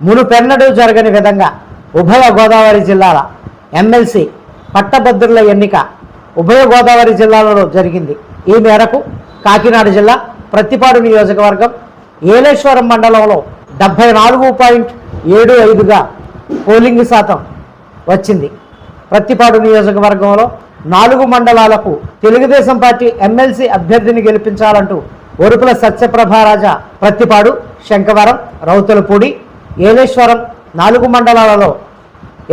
మునుపెన్నడూ జరగని విధంగా ఉభయ గోదావరి జిల్లాల ఎమ్మెల్సీ పట్టభద్రుల ఎన్నిక ఉభయ గోదావరి జిల్లాలలో జరిగింది. ఈ మేరకు కాకినాడ జిల్లా ప్రతిపాడు నియోజకవర్గం ఏలేశ్వరం మండలంలో డెబ్బై నాలుగు పాయింట్ ఏడు ఐదుగా పోలింగ్ శాతం వచ్చింది. ప్రతిపాడు నియోజకవర్గంలో నాలుగు మండలాలకు తెలుగుదేశం పార్టీ ఎమ్మెల్సీ అభ్యర్థిని గెలిపించాలంటూ ఒరుపుల సత్యప్రభారాజా ప్రతిపాడు శంకవరం రౌతులపూడి ఏలేశ్వరం నాలుగు మండలాలలో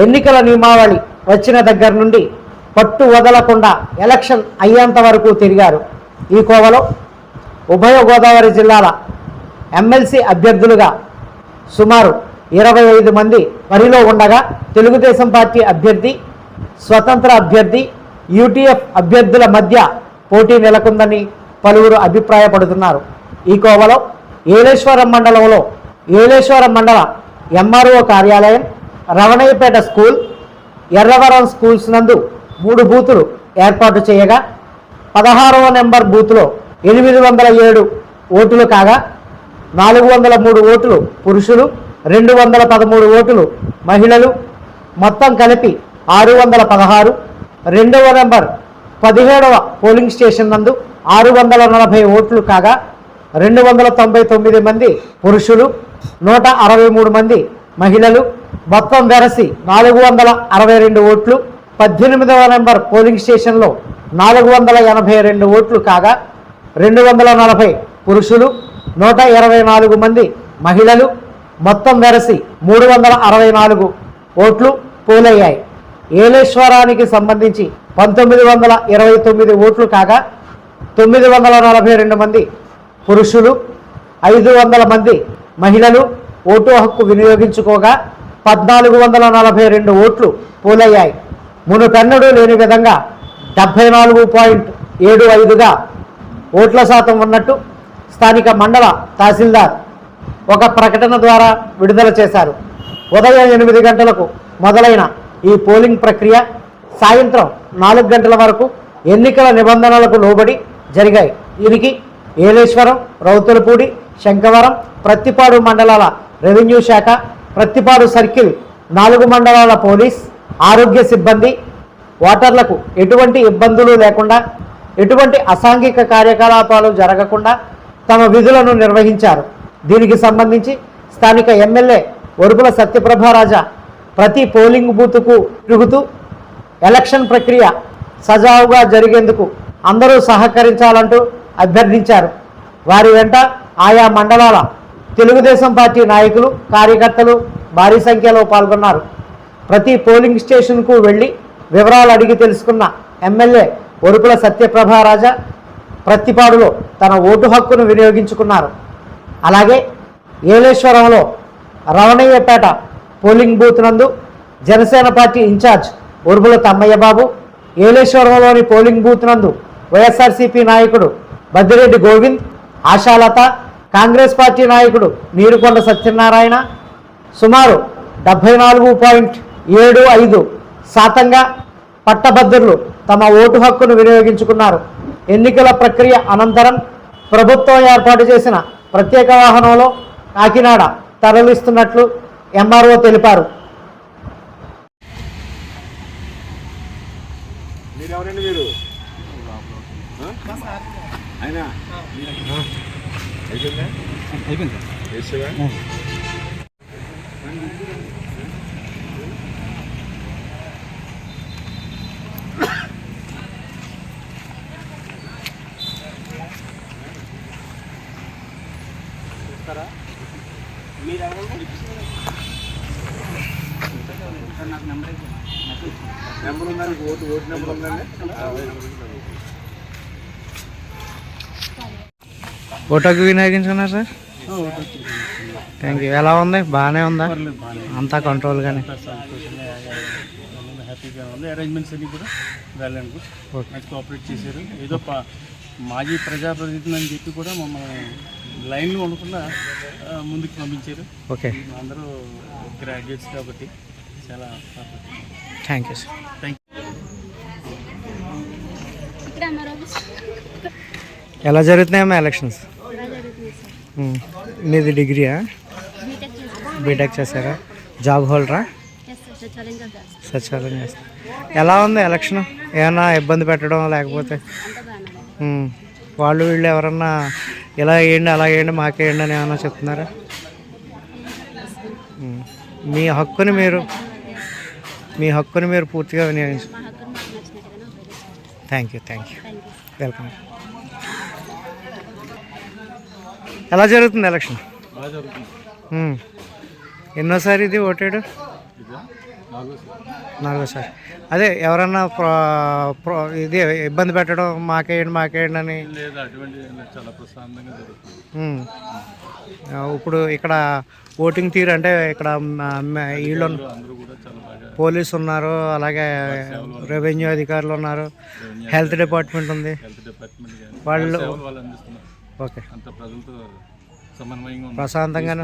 ఎన్నికల నియమావళి వచ్చిన దగ్గర నుండి పట్టు వదలకుండా ఎలక్షన్ అయ్యేంత వరకు తిరిగారు. ఈ కోవలో ఉభయ గోదావరి జిల్లాల ఎమ్మెల్సీ అభ్యర్థులుగా సుమారు ఇరవై ఐదు మంది బరిలో ఉండగా తెలుగుదేశం పార్టీ అభ్యర్థి స్వతంత్ర అభ్యర్థి యూటీఎఫ్ అభ్యర్థుల మధ్య పోటీ నెలకొందని పలువురు అభిప్రాయపడుతున్నారు. ఈ కోవలో ఏలేశ్వరం మండలంలో ఏలేశ్వరం మండల ఎంఆర్ఓ కార్యాలయం రవణయ్యపేట స్కూల్ ఎర్రవరం స్కూల్స్ నందు మూడు బూతులు ఏర్పాటు చేయగా పదహారవ నెంబర్ బూత్లో ఎనిమిది వందల ఏడు ఓటులు కాగా నాలుగు వందల మూడు ఓటులు పురుషులు రెండు వందల పదమూడు ఓటులు మహిళలు మొత్తం కలిపి ఆరు వందల పదహారు రెండవ నెంబర్ పదిహేడవ పోలింగ్ స్టేషన్ నందు ఆరు వందల నలభై ఓట్లు కాగా రెండు వందల తొంభై తొమ్మిది మంది పురుషులు నూట అరవై మూడు మంది మహిళలు మొత్తం వెరసి నాలుగు వందల అరవై రెండు ఓట్లు పద్దెనిమిదవ నెంబర్ పోలింగ్ స్టేషన్లో నాలుగు వందల ఎనభై రెండు ఓట్లు కాగా రెండు వందల నలభై పురుషులు నూట ఇరవై నాలుగు మంది మహిళలు మొత్తం వెరసి మూడు వందల అరవై నాలుగు ఓట్లు పోలయ్యాయి. ఏలేశ్వరానికి సంబంధించి పంతొమ్మిది వందల ఇరవై తొమ్మిది ఓట్లు కాగా తొమ్మిది వందల నలభై రెండు మంది పురుషులు ఐదు వందల మంది మహిళలు ఓటు హక్కు వినియోగించుకోగా పద్నాలుగు వందల నలభై రెండు ఓట్లు పోలయ్యాయి. మునుపెన్నడూ లేని విధంగా డెబ్భై నాలుగు పాయింట్ ఏడు ఐదుగా ఓట్ల శాతం ఉన్నట్టు స్థానిక మండల తహసీల్దార్ ఒక ప్రకటన ద్వారా విడుదల చేశారు. ఉదయం ఎనిమిది గంటలకు మొదలైన ఈ పోలింగ్ ప్రక్రియ సాయంత్రం నాలుగు గంటల వరకు ఎన్నికల నిబంధనలకు లోబడి జరిగాయి. దీనికి ఏలేశ్వరం రౌతులపూడి శంఖవరం ప్రత్తిపాడు మండలాల రెవెన్యూ శాఖ ప్రత్తిపాడు సర్కిల్ నాలుగు మండలాల పోలీస్ ఆరోగ్య సిబ్బంది ఓటర్లకు ఎటువంటి ఇబ్బందులు లేకుండా ఎటువంటి అసాంఘిక కార్యకలాపాలు జరగకుండా తమ విధులను నిర్వహించారు. దీనికి సంబంధించి స్థానిక ఎమ్మెల్యే ఒరుపుల సత్యప్రభారాజా ప్రతి పోలింగ్ బూత్కు తిరుగుతూ ఎలక్షన్ ప్రక్రియ సజావుగా జరిగేందుకు అందరూ సహకరించాలంటూ అభ్యర్థించారు. వారి వెంట ఆయా మండలాల తెలుగుదేశం పార్టీ నాయకులు కార్యకర్తలు భారీ సంఖ్యలో పాల్గొన్నారు. ప్రతి పోలింగ్ స్టేషన్కు వెళ్ళి వివరాలు అడిగి తెలుసుకున్న ఎమ్మెల్యే ఒరుపుల సత్యప్రభారాజా ప్రత్తిపాడులో తన ఓటు హక్కును వినియోగించుకున్నారు. అలాగే ఏలేశ్వరంలో రవణయ్యపేట పోలింగ్ బూత్ నందు జనసేన పార్టీ ఇన్ఛార్జ్ ఉరుపుల తమ్మయ్య బాబు ఏలేశ్వరంలోని పోలింగ్ బూత్ నందు వైఎస్ఆర్సీపీ నాయకుడు బద్దిరెడ్డి గోవింద్ ఆశాలత కాంగ్రెస్ పార్టీ నాయకుడు నీరుకొండ సత్యనారాయణ సుమారు డెబ్భై నాలుగు పాయింట్ ఏడు ఐదు శాతంగా పట్టభద్రులు తమ ఓటు హక్కును వినియోగించుకున్నారు. ఎన్నికల ప్రక్రియ అనంతరం ప్రభుత్వం ఏర్పాటు చేసిన ప్రత్యేక వాహనంలో కాకినాడ తరలిస్తున్నట్లు ఎంఆర్ఓ తెలిపారు. మీరు? ఎవరండి మీరు అయిపోయిందా అయిపోయింది వేసావా నెంబర్ ఉందా నీకు ఓటు ఓటు నెంబర్ ఉందండి ఓటకు వినియోగించుకున్నారు సార్? థ్యాంక్ యూ ఎలా ఉంది? బాగానే ఉందా? అంతా కంట్రోల్ కానీ హ్యాపీగా ఉంది. అరేంజ్మెంట్స్ అన్ని కూడా. మంచి కోఆపరేట్ చేశారు. ఏదో ప- మాజీ ప్రజాప్రతినిధులు అని చెప్పి కూడా మమ్మల్ని లైన్లో ఉండకుండా ముందుకు పంపించారు. ఓకే అందరూ గ్రాడ్యుయేట్స్ కాబట్టి చాలా థ్యాంక్ యూ సార్ థ్యాంక్ ఇక్కడ మరో ఎలా జరుగుతున్నాయమ్మా ఎలక్షన్స్ నీది డిగ్రీయా? బీటెక్ చేశారా? జాబ్ హోల్డరా? సచివాలయం చేస్తారు ఎలా ఉంది ఎలక్షన్? ఏమైనా ఇబ్బంది పెట్టడం లేకపోతే? వాళ్ళు వీళ్ళు ఎవరన్నా ఇలా వేయండి అలా వేయండి మాకేయండి అని ఏమన్నా చెప్తున్నారా? మీ హక్కుని మీరు మీ హక్కుని మీరు పూర్తిగా వినియోగించు thank you thank you welcome ఎలా జరుగుతుంది ఎలక్షన్. ఎన్నోసారి ఇది ఓటాడు నాలుగోసారి. అదే ఎవరన్నా ప్ర- ప్ర- ఇది ఇబ్బంది పెట్టడం మాకేయండి మాకేయండి అని? ఇప్పుడు ఇక్కడ ఓటింగ్ తీరు అంటే ఇక్కడ వీళ్ళు పోలీసు ఉన్నారు అలాగే రెవెన్యూ అధికారులు ఉన్నారు హెల్త్ డిపార్ట్మెంట్ ఉంది. హెల్త్ డిపార్ట్మెంట్ కానీ వాళ్ళు సేవలు వాళ్ళు అందిస్తున్నారు ఓకే అంత ప్రజలతో సమన్వయంగా ఉంది ప్రశాంతంగానే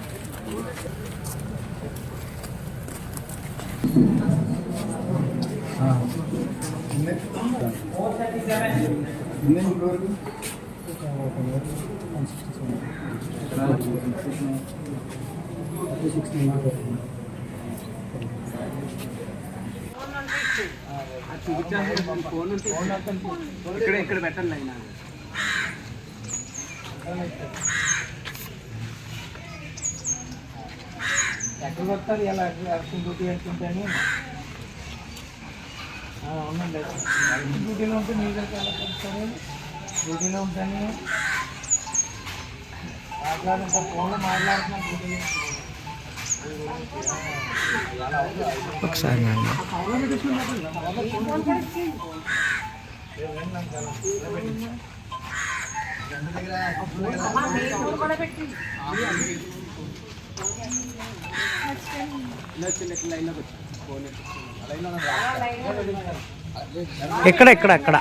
జరుగుతుంది చాలా ప్రశాంతంగా ఉంది ఓకే ఓకే వేసావా ఎక్కడ వస్తారు ఎలా డ్యూటీ వేసుకుంటాను అవునండి. డ్యూటీలో ఉంటే మీ దగ్గర డ్యూటీలో ఉంటాను మాట్లాడుతా ఫోన్లో మాట్లాడుతున్నా డ్యూటీ ఒకసారి ఎక్కడ ఎక్కడ అక్కడ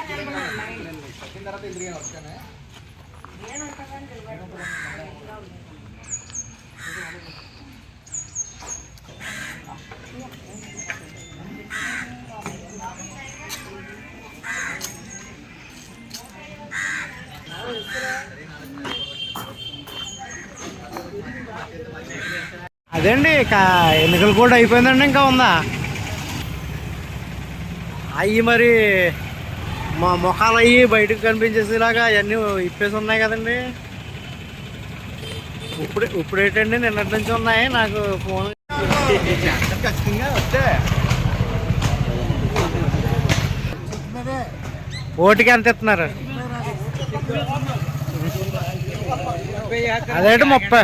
అదేండి ఇక ఎన్నికలు కూడా అయిపోయిందండి ఇంకా ఉందా అవి మరి మా మొఖాలు అయ్యి బయటకు కనిపించేసేలాగా అవన్నీ ఇప్పేసి ఉన్నాయి కదండి. ఇప్పుడు ఇప్పుడు ఏంటండి? నిన్నటి నుంచి ఉన్నాయి. నాకు ఫోన్ ఖచ్చితంగా వస్తే ఓటుకి ఎంత ఇస్తున్నారు? అదేంటి ముప్పై